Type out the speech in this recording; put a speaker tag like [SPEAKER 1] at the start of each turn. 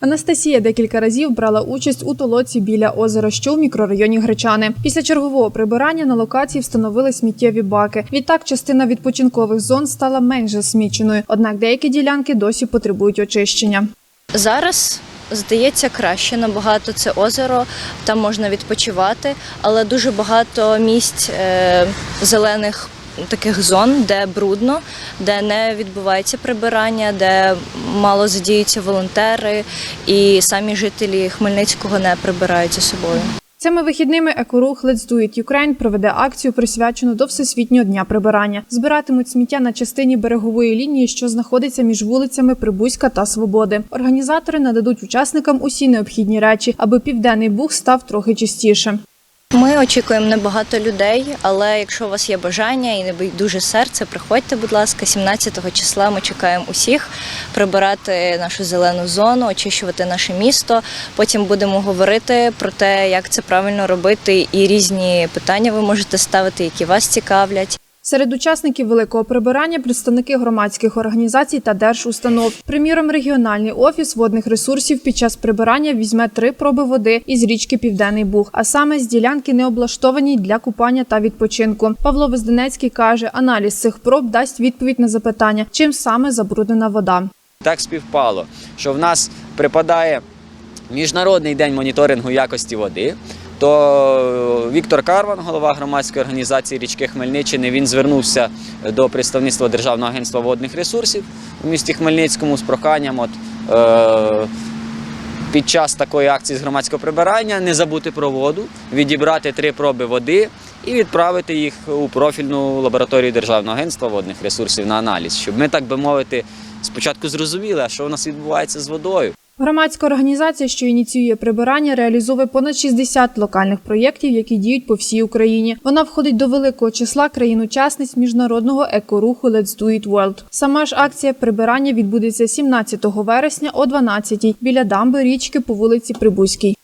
[SPEAKER 1] Анастасія декілька разів брала участь у толоці біля озера, що в мікрорайоні Гречани. Після чергового прибирання на локації встановили сміттєві баки. Відтак, частина відпочинкових зон стала менш засміченою, однак деякі ділянки досі потребують очищення.
[SPEAKER 2] Зараз здається краще набагато це озеро, там можна відпочивати, але дуже багато місць е, зелених таких зон, де брудно, де не відбувається прибирання, де мало задіються волонтери, і самі жителі Хмельницького не прибирають за собою.
[SPEAKER 1] Цими вихідними екорух Let's Do It Ukraine проведе акцію, присвячену до Всесвітнього дня прибирання. Збиратимуть сміття на частині берегової лінії, що знаходиться між вулицями Прибузька та Свободи. Організатори нададуть учасникам усі необхідні речі, аби південний буг став трохи чистіше.
[SPEAKER 2] Ми очікуємо небагато людей, але якщо у вас є бажання і дуже серце, приходьте, будь ласка, 17 числа ми чекаємо усіх прибирати нашу зелену зону, очищувати наше місто. Потім будемо говорити про те, як це правильно робити, і різні питання ви можете ставити, які вас цікавлять.
[SPEAKER 1] Серед учасників великого прибирання представники громадських організацій та держустанов. Приміром, регіональний офіс водних ресурсів під час прибирання візьме три проби води із річки Південний Буг, а саме з ділянки не облаштованій для купання та відпочинку. Павло Везденецький каже, аналіз цих проб дасть відповідь на запитання, чим саме забруднена вода.
[SPEAKER 3] Так співпало, що в нас припадає Міжнародний день моніторингу якості води. То Віктор Карван, голова громадської організації річки Хмельниччини, він звернувся до представництва Державного агентства водних ресурсів у місті Хмельницькому з проханням от, е, під час такої акції з громадського прибирання не забути про воду, відібрати три проби води і відправити їх у профільну лабораторію Державного агентства водних ресурсів на аналіз, щоб ми, так би мовити, спочатку зрозуміли, що у нас відбувається з водою.
[SPEAKER 1] Громадська організація, що ініціює прибирання, реалізовує понад 60 локальних проєктів, які діють по всій Україні. Вона входить до великого числа країн-учасниць міжнародного екоруху Let's Do It World. Сама ж акція прибирання відбудеться 17 вересня о 12 біля дамби річки по вулиці Прибузькій.